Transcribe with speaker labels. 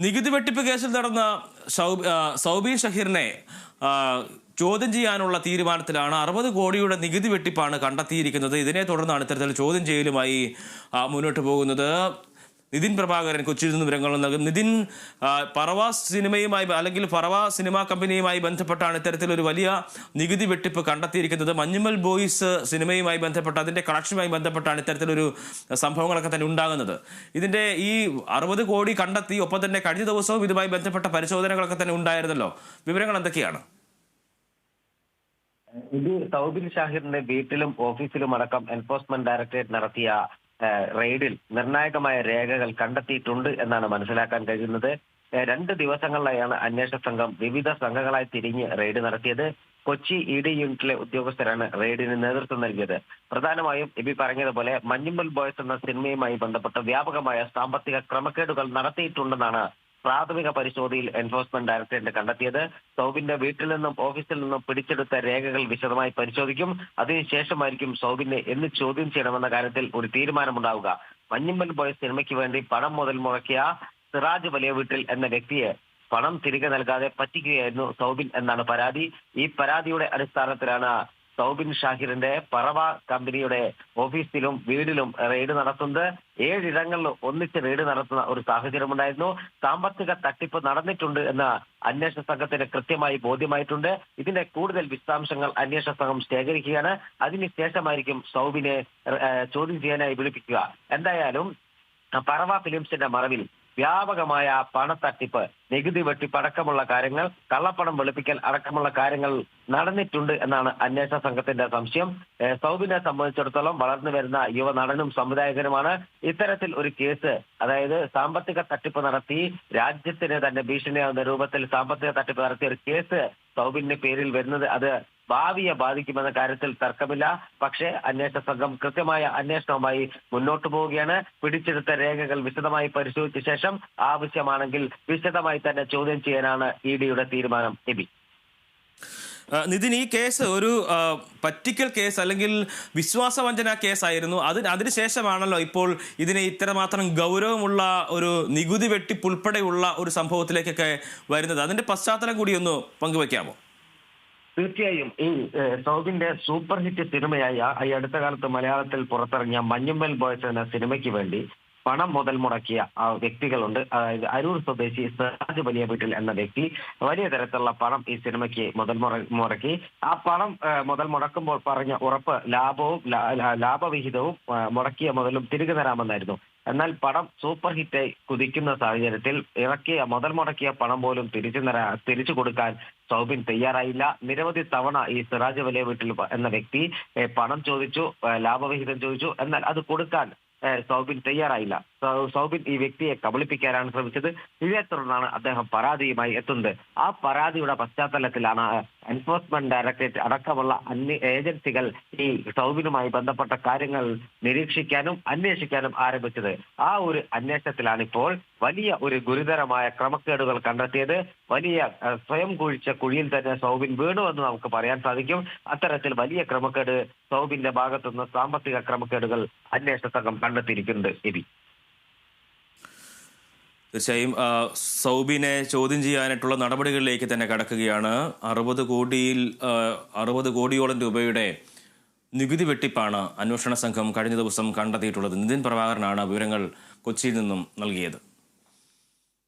Speaker 1: നികുതി വെട്ടിപ്പ് കേസിൽ നടന്ന സൗ- ആ, സൗബീൻ ഷഹീറിനെ ചോദ്യം ചെയ്യാനുള്ള തീരുമാനത്തിലാണ് അറുപത് കോടിയുടെ നികുതി വെട്ടിപ്പാണ് കണ്ടെത്തിയിരിക്കുന്നത്. ഇതിനെ തുടർന്നാണ് ഇത്തരത്തിൽ ചോദ്യം ചെയ്യലുമായി മുന്നോട്ട് പോകുന്നത്. നിതിൻ പ്രഭാകരൻ കൊച്ചിയിൽ നിന്ന് വിവരങ്ങൾ നൽകും. നിതിൻ പറവാ സിനിമയുമായി അല്ലെങ്കിൽ പറവ സിനിമാ കമ്പനിയുമായി ബന്ധപ്പെട്ടാണ് ഇത്തരത്തിലൊരു വലിയ നികുതി വെട്ടിപ്പ് കണ്ടെത്തിയിരിക്കുന്നത്. മഞ്ഞുമൽ ബോയ്സ് സിനിമയുമായി ബന്ധപ്പെട്ട് അതിന്റെ കളക്ഷനുമായി ബന്ധപ്പെട്ടാണ് ഇത്തരത്തിലൊരു സംഭവങ്ങളൊക്കെ തന്നെ ഉണ്ടാകുന്നത്. ഇതിന്റെ ഈ അറുപത് കോടി കണ്ടെത്തി ഒപ്പം തന്നെ കഴിഞ്ഞ ദിവസവും ഇതുമായി ബന്ധപ്പെട്ട പരിശോധനകളൊക്കെ തന്നെ ഉണ്ടായിരുന്നല്ലോ. വിവരങ്ങൾ എന്തൊക്കെയാണ്?
Speaker 2: ഇത് സൗബിൻ ഷാഹിറിന്റെ വീട്ടിലും ഓഫീസിലും അടക്കം എൻഫോഴ്സ്മെന്റ് ഡയറക്ടറേറ്റ് നടത്തിയ റെയ്ഡിൽ നിർണായകമായ രേഖകൾ കണ്ടെത്തിയിട്ടുണ്ട് എന്നാണ് മനസ്സിലാക്കാൻ കഴിയുന്നത്. രണ്ട് ദിവസങ്ങളിലായാണ് അന്വേഷണ സംഘം വിവിധ സംഘങ്ങളായി തിരിഞ്ഞ് റെയ്ഡ് നടത്തിയത്. കൊച്ചി ഇ ഡി യൂണിറ്റിലെ ഉദ്യോഗസ്ഥരാണ് റെയ്ഡിന് നേതൃത്വം നൽകിയത്. പ്രധാനമായും എബി പറഞ്ഞതുപോലെ മഞ്ഞുമ്മൽ ബോയ്സ് എന്ന സിനിമയുമായി ബന്ധപ്പെട്ട് വ്യാപകമായ സാമ്പത്തിക ക്രമക്കേടുകൾ നടത്തിയിട്ടുണ്ടെന്നാണ് പ്രാഥമിക പരിശോധനയിൽ എൻഫോഴ്സ്മെന്റ് ഡയറക്ടറേറ്റ് കണ്ടെത്തിയത് സൗബിന്റെ വീട്ടിൽ നിന്നും ഓഫീസിൽ നിന്നും പിടിച്ചെടുത്ത രേഖകൾ വിശദമായി പരിശോധിക്കും. അതിനുശേഷമായിരിക്കും സൗബിനെ എന്ന് ചോദ്യം ചെയ്യണമെന്ന കാര്യത്തിൽ ഒരു തീരുമാനമുണ്ടാവുക. മഞ്ഞുമ്മൽ ബോയ് സിനിമയ്ക്ക് വേണ്ടി പണം മുതൽ മുടക്കിയ സിറാജ് വലിയ വീട്ടിൽ എന്ന വ്യക്തിയെ പണം തിരികെ നൽകാതെ പറ്റിക്കുകയായിരുന്നു സൗബിൻ എന്നാണ് പരാതി. ഈ പരാതിയുടെ അടിസ്ഥാനത്തിലാണ് സൗബിൻ ഷാഹിറിന്റെ പറവ കമ്പനിയുടെ ഓഫീസിലും വീടിലും റെയ്ഡ് നടത്തുന്നത്. ഏഴിടങ്ങളിൽ ഒന്നിച്ച് റെയ്ഡ് നടത്തുന്ന ഒരു സാഹചര്യമുണ്ടായിരുന്നു. സാമ്പത്തിക തട്ടിപ്പ് നടന്നിട്ടുണ്ട് എന്ന് അന്വേഷണ സംഘത്തിന് കൃത്യമായി ബോധ്യമായിട്ടുണ്ട്. ഇതിന്റെ കൂടുതൽ വിശദാംശങ്ങൾ അന്വേഷണ സംഘം ശേഖരിക്കുകയാണ്. അതിനുശേഷമായിരിക്കും സൗബിനെ ചോദ്യം ചെയ്യാനായി വിളിപ്പിക്കുക. എന്തായാലും പറവ ഫിലിംസിന്റെ മറവിൽ വ്യാപകമായ പണത്തട്ടിപ്പ് നികുതി വെട്ടിപ്പ് അടക്കമുള്ള കാര്യങ്ങൾ കള്ളപ്പണം വെളുപ്പിക്കൽ അടക്കമുള്ള കാര്യങ്ങൾ നടന്നിട്ടുണ്ട് എന്നാണ് അന്വേഷണ സംഘത്തിന്റെ സംശയം. സൗബിനെ സംബന്ധിച്ചിടത്തോളം വളർന്നു വരുന്ന യുവ നടനും സംവിധായകനുമാണ് ഇത്തരത്തിൽ ഒരു കേസ് അതായത് സാമ്പത്തിക തട്ടിപ്പ് നടത്തി രാജ്യത്തിന് തന്നെ ഭീഷണിയാവുന്ന രൂപത്തിൽ സാമ്പത്തിക തട്ടിപ്പ് നടത്തിയ ഒരു കേസ് സൗബിന്റെ പേരിൽ വരുന്നത്. അത് ഭാവിയെ ബാധിക്കുമെന്ന കാര്യത്തിൽ തർക്കമില്ല. പക്ഷേ അന്വേഷണ സംഘം കൃത്യമായ അന്വേഷണവുമായി മുന്നോട്ടു പോവുകയാണ്. പിടിച്ചെടുത്ത രേഖകൾ വിശദമായി പരിശോധിച്ച ശേഷം ആവശ്യമാണെങ്കിൽ വിശദമായി തന്നെ ചോദ്യം ചെയ്യാനാണ് ഇ ഡിയുടെ തീരുമാനം. എബി.
Speaker 1: നിതിൻ ഈ കേസ് ഒരു പറ്റിക്കൽ കേസ് അല്ലെങ്കിൽ വിശ്വാസവഞ്ചന കേസായിരുന്നു. അതിന് അതിനുശേഷമാണല്ലോ ഇപ്പോൾ ഇതിനെ ഇത്രമാത്രം ഗൗരവമുള്ള ഒരു നികുതി വെട്ടിപ്പുൾപ്പെടെയുള്ള ഒരു സംഭവത്തിലേക്കൊക്കെ വരുന്നത്. അതിന്റെ പശ്ചാത്തലം കൂടി ഒന്ന് പങ്കുവെക്കാമോ?
Speaker 2: തീർച്ചയായും ഈ സൗദിന്റെ സൂപ്പർ ഹിറ്റ് സിനിമയായ ഈ അടുത്ത കാലത്ത് മലയാളത്തിൽ പുറത്തിറങ്ങിയ മഞ്ഞുമ്മൽ ബോയ്സ് എന്ന സിനിമയ്ക്ക് വേണ്ടി പണം മുതൽ മുടക്കിയ വ്യക്തികളുണ്ട്. അതായത് അരൂർ സ്വദേശി സിറാജ് വലിയ വീട്ടിൽ എന്ന വ്യക്തി വലിയ തരത്തിലുള്ള പണം ഈ സിനിമയ്ക്ക് മുതൽ മുടക്കി. ആ പണം മുതൽ മുടക്കുമ്പോൾ പറഞ്ഞ ഉറപ്പ് ലാഭവും ലാഭവിഹിതവും മുടക്കിയ മുതലും തിരികെ തരാമെന്നായിരുന്നു എന്നാൽ പടം സൂപ്പർ ഹിറ്റായി കുതിക്കുന്ന സാഹചര്യത്തിൽ ഇറക്കിയ മുതൽ മുടക്കിയ പണം പോലും തിരിച്ചു തരാ തിരിച്ചു കൊടുക്കാൻ സൗബിൻ തയ്യാറായില്ല. നിരവധി തവണ ഈ സിറാജ് വലിയ വീട്ടിൽ എന്ന വ്യക്തി പണം ചോദിച്ചു ലാഭവിഹിതം ചോദിച്ചു എന്നാൽ അത് കൊടുക്കാൻ സൗബിൻ തയ്യാറായില്ല. സൗബിൻ ഈ വ്യക്തിയെ കബളിപ്പിക്കാനാണ് ശ്രമിച്ചത്. ഇതേ തുടർന്നാണ് അദ്ദേഹം പരാതിയുമായി എത്തുന്നത്. ആ പരാതിയുടെ പശ്ചാത്തലത്തിലാണ് എൻഫോഴ്സ്മെന്റ് ഡയറക്ടറേറ്റ് അടക്കമുള്ള അന്യ ഏജൻസികൾ ഈ സൗബിനുമായി ബന്ധപ്പെട്ട കാര്യങ്ങൾ നിരീക്ഷിക്കാനും അന്വേഷിക്കാനും ആരംഭിച്ചത്. ആ ഒരു അന്വേഷണത്തിലാണ് ഇപ്പോൾ വലിയ ഒരു ഗുരുതരമായ ക്രമക്കേടുകൾ കണ്ടെത്തിയത്. വലിയ സ്വയം കുഴിച്ച കുഴിയിൽ തന്നെ സൗബിൻ വീണു എന്ന് നമുക്ക് പറയാൻ സാധിക്കും. അത്തരത്തിൽ വലിയ ക്രമക്കേട് സൗബിന്റെ ഭാഗത്തുനിന്ന് സാമ്പത്തിക ക്രമക്കേടുകൾ അന്വേഷണ സംഘം കണ്ടെത്തിയിരിക്കുന്നുണ്ട് എബി.
Speaker 1: തീർച്ചയായും സൗബിനെ ചോദ്യം ചെയ്യാനായിട്ടുള്ള നടപടികളിലേക്ക് തന്നെ കടക്കുകയാണ്. അറുപത് കോടിയിൽ അറുപത് കോടിയോളം രൂപയുടെ നികുതി വെട്ടിപ്പാണ് അന്വേഷണ സംഘം കഴിഞ്ഞ ദിവസം കണ്ടെത്തിയിട്ടുള്ളത്. നിതിൻ പ്രഭാകരനാണ് വിവരങ്ങൾ കൊച്ചിയിൽ നിന്നും നൽകിയത്.